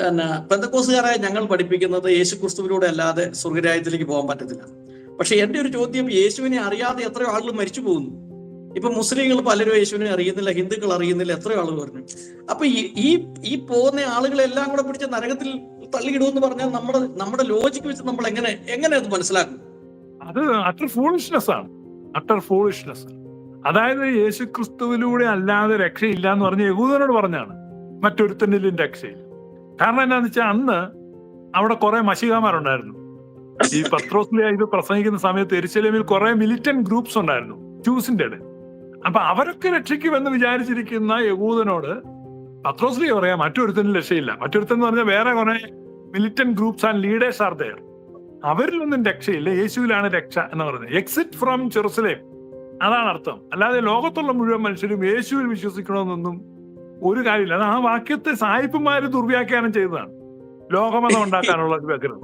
പിന്നെ പെന്തക്കോസുകാരായ ഞങ്ങൾ പഠിപ്പിക്കുന്നത് യേശു ക്രിസ്തുവിലൂടെ അല്ലാതെ സ്വർഗരാജ്യത്തിലേക്ക് പോകാൻ പറ്റത്തില്ല. പക്ഷെ എന്റെ ഒരു ചോദ്യം യേശുവിനെ അറിയാതെ എത്രയോ ആളുകൾ മരിച്ചു പോകുന്നു. ഇപ്പൊ മുസ്ലിങ്ങൾ പലരും യേശുവിനെ അറിയുന്നില്ല ഹിന്ദുക്കൾ അറിയുന്നില്ല എത്രയോ ആളുകൾ പറഞ്ഞു. അപ്പൊ ഈ ഈ ഈ പോകുന്ന ആളുകളെല്ലാം കൂടെ പിടിച്ച് നരകത്തിൽ തള്ളിയിടുമെന്ന് പറഞ്ഞാൽ നമ്മുടെ നമ്മുടെ ലോജിക്ക് വെച്ച് നമ്മൾ എങ്ങനെ എങ്ങനെ അത് മനസ്സിലാക്കും? അത് അട്ടർ ഫൂളിഷ്നെസ് ആണ്. അട്ടർ ഫൂളിഷ്നെസ് അതായത് യേശു ക്രിസ്തുവിലൂടെ അല്ലാതെ രക്ഷയില്ല എന്ന് പറഞ്ഞ യഹൂദനോട് പറഞ്ഞാണ് മറ്റൊരുത്തനിലും രക്ഷയില്ല. കാരണം എന്താണെന്ന് വെച്ചാൽ അന്ന് അവിടെ കുറെ മഷികാമാരുണ്ടായിരുന്നു ഈ പത്രോസ്ലിയ ഇത് പ്രസംഗിക്കുന്ന സമയത്ത് എരിശലേമിൽ കുറെ മിലിറ്റന്റ് ഗ്രൂപ്പ്സ് ഉണ്ടായിരുന്നു ജൂസിന്റെ അപ്പൊ അവരൊക്കെ രക്ഷിക്കുമെന്ന് വിചാരിച്ചിരിക്കുന്ന യഹൂദനോട് പത്രോസ്ലിയ പറയാം മറ്റൊരുത്തനും രക്ഷയില്ല. മറ്റൊരുത്തൻ എന്ന് പറഞ്ഞാൽ വേറെ കുറെ militant groups and leaders are there അവരിലൊന്നും രക്ഷയില്ല യേശുവിലാണ് രക്ഷ എന്ന് പറയുന്നത്. എക്സിറ്റ് ഫ്രം ജെറുസലേം അതാണ് അർത്ഥം. അല്ലാതെ ലോകത്തുള്ള മുഴുവൻ മനുഷ്യരും യേശുവിൽ വിശ്വസിക്കണമെന്നൊന്നും ഒരു കാര്യമില്ല. അത് ആ വാക്യത്തെ സായിപ്പുമാര് ദുർവ്യാഖ്യാനം ചെയ്തതാണ്. ലോകമതം ഉണ്ടാക്കാനുള്ള വ്യഗ്രത.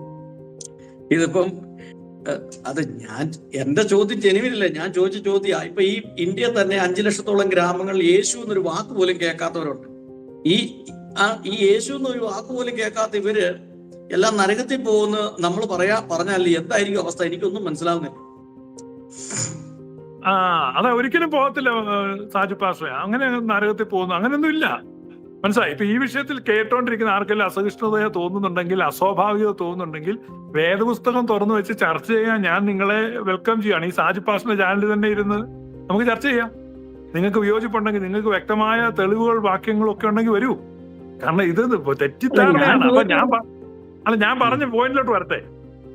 ഇതിപ്പം അത് ഞാൻ എന്റെ ചോദ്യം ജനുവിനില്ല. ഞാൻ ചോദിച്ച ചോദ്യം ഇപ്പൊ ഈ ഇന്ത്യ തന്നെ അഞ്ചു ലക്ഷത്തോളം ഗ്രാമങ്ങളിൽ യേശു എന്നൊരു വാക്ക് പോലും കേൾക്കാത്തവരുണ്ട്. ഈ ആ ഈ യേശു എന്നൊരു വാക്ക് പോലും കേൾക്കാത്ത ഇവർ എല്ലാം നരകത്തിൽ പോകുന്ന നമ്മൾ പറയാ പറഞ്ഞാൽ എന്തായിരിക്കും അവസ്ഥ? എനിക്കൊന്നും മനസ്സിലാവുന്നില്ല. ആ അതാ ഒരിക്കലും പോകത്തില്ല സാജു അങ്ങനെ നരകത്തിൽ പോകുന്നു. അങ്ങനെയൊന്നും ഇല്ല മനസ്സിലായി? ഇപ്പൊ ഈ വിഷയത്തിൽ കേട്ടോണ്ടിരിക്കുന്ന ആർക്കെങ്കിലും അസഹിഷ്ണുതയോ തോന്നുന്നുണ്ടെങ്കിൽ അസ്വാഭാവികത തോന്നുന്നുണ്ടെങ്കിൽ വേദപുസ്തകം തുറന്നു വെച്ച് ചർച്ച ചെയ്യാൻ ഞാൻ നിങ്ങളെ വെൽക്കം ചെയ്യുകയാണ്. ഈ സാജു പാസ്റ്ററിന്റെ ചാനലിൽ തന്നെ ഇരുന്ന് നമുക്ക് ചർച്ച ചെയ്യാം. നിങ്ങൾക്ക് വിയോജിപ്പുണ്ടെങ്കിൽ നിങ്ങൾക്ക് വ്യക്തമായ തെളിവുകൾ വാക്യങ്ങളും ഒക്കെ ഉണ്ടെങ്കിൽ വരൂ. കാരണം ഇത് തെറ്റിദ്ധാരണയാണ്. അപ്പൊ ഞാൻ അല്ല ഞാൻ പറഞ്ഞ പോയിന്റിലോട്ട് വരട്ടെ.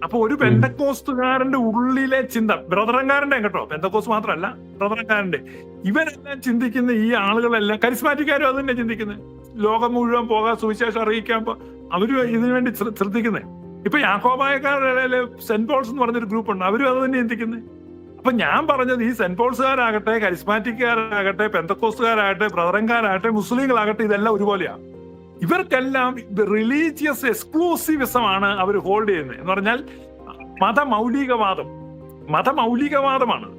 അപ്പൊ ഒരു പെന്തക്കോസ്തുകാരന്റെ ഉള്ളിലെ ചിന്ത ബ്രദറങ്കാരന്റെ കേട്ടോ പെന്തക്കോസ് മാത്രമല്ല ബ്രദറങ്കാരന്റെ ഇവരെല്ലാം ചിന്തിക്കുന്ന ഈ ആളുകളെല്ലാം കരിസ്മാറ്റിക്കാരും അത് തന്നെ ചിന്തിക്കുന്നത് ലോകം മുഴുവൻ പോകാൻ സുവിശേഷം അറിയിക്കാൻ അവരും ഇതിനു വേണ്ടി ശ്ര- ശ്രദ്ധിക്കുന്നത് ഇപ്പൊ യാക്കോബായക്കാരുടെ സെന്റ് പോൾസ് എന്ന് പറഞ്ഞൊരു ഗ്രൂപ്പ് ഉണ്ട് അവരും അത് തന്നെ ചിന്തിക്കുന്നത് അപ്പൊ ഞാൻ പറഞ്ഞത് ഈ സെന്റ് പോൾസുകാരാകട്ടെ കരിസ്മാറ്റിക്കാരാകട്ടെ പെന്തക്കോസ്തുകാരാകട്ടെ ബ്രദറങ്കാരാകട്ടെ മുസ്ലിങ്ങളാകട്ടെ ഇതെല്ലാം ഒരുപോലെയാണ് ഇവർക്കെല്ലാം റിലീജിയസ് എക്സ്ക്ലൂസീവിസമാണ് അവർ ഹോൾഡ് ചെയ്യുന്നത്. എന്ന് പറഞ്ഞാൽ മതമൗലികവാദം. മതമൗലികവാദമാണ്.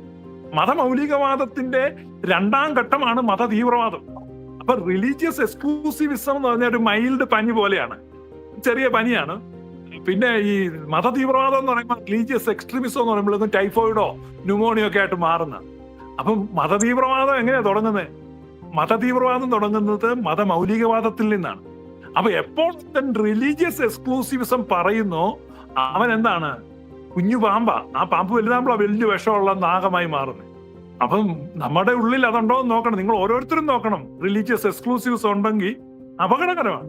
മതമൗലികവാദത്തിന്റെ രണ്ടാം ഘട്ടമാണ് മത തീവ്രവാദം അപ്പൊ റിലീജിയസ് എക്സ്ക്ലൂസീവിസം എന്ന് പറഞ്ഞാൽ ഒരു മൈൽഡ് പനി പോലെയാണ്. ചെറിയ പനിയാണ്. പിന്നെ ഈ മത തീവ്രവാദം എന്ന് പറയുമ്പോൾ റിലീജിയസ് എക്സ്ട്രീമിസം എന്ന് പറയുമ്പോൾ ടൈഫോയിഡോ ന്യൂമോണിയോ ഒക്കെ ആയിട്ട് മാറുന്ന. അപ്പം മത തീവ്രവാദം എങ്ങനെയാ തുടങ്ങുന്നത്? മത തീവ്രവാദം തുടങ്ങുന്നത് മതമൗലികവാദത്തിൽ നിന്നാണ്. അപ്പൊ എപ്പോൾ റിലീജിയസ് എക്സ്ക്ലൂസീവിസം പറയുന്നു അവൻ എന്താണ്? കുഞ്ഞു പാമ്പ. ആ പാമ്പ് വലുതാകുമ്പോൾ വലിയ വിഷമുള്ള നാഗമായി മാറുന്നത് അപ്പം നമ്മുടെ ഉള്ളിൽ അതുണ്ടോ എന്ന് നോക്കണം. നിങ്ങൾ ഓരോരുത്തരും നോക്കണം. റിലീജിയസ് എക്സ്ക്ലൂസീവ്സ് ഉണ്ടെങ്കിൽ അപകടകരമാണ്.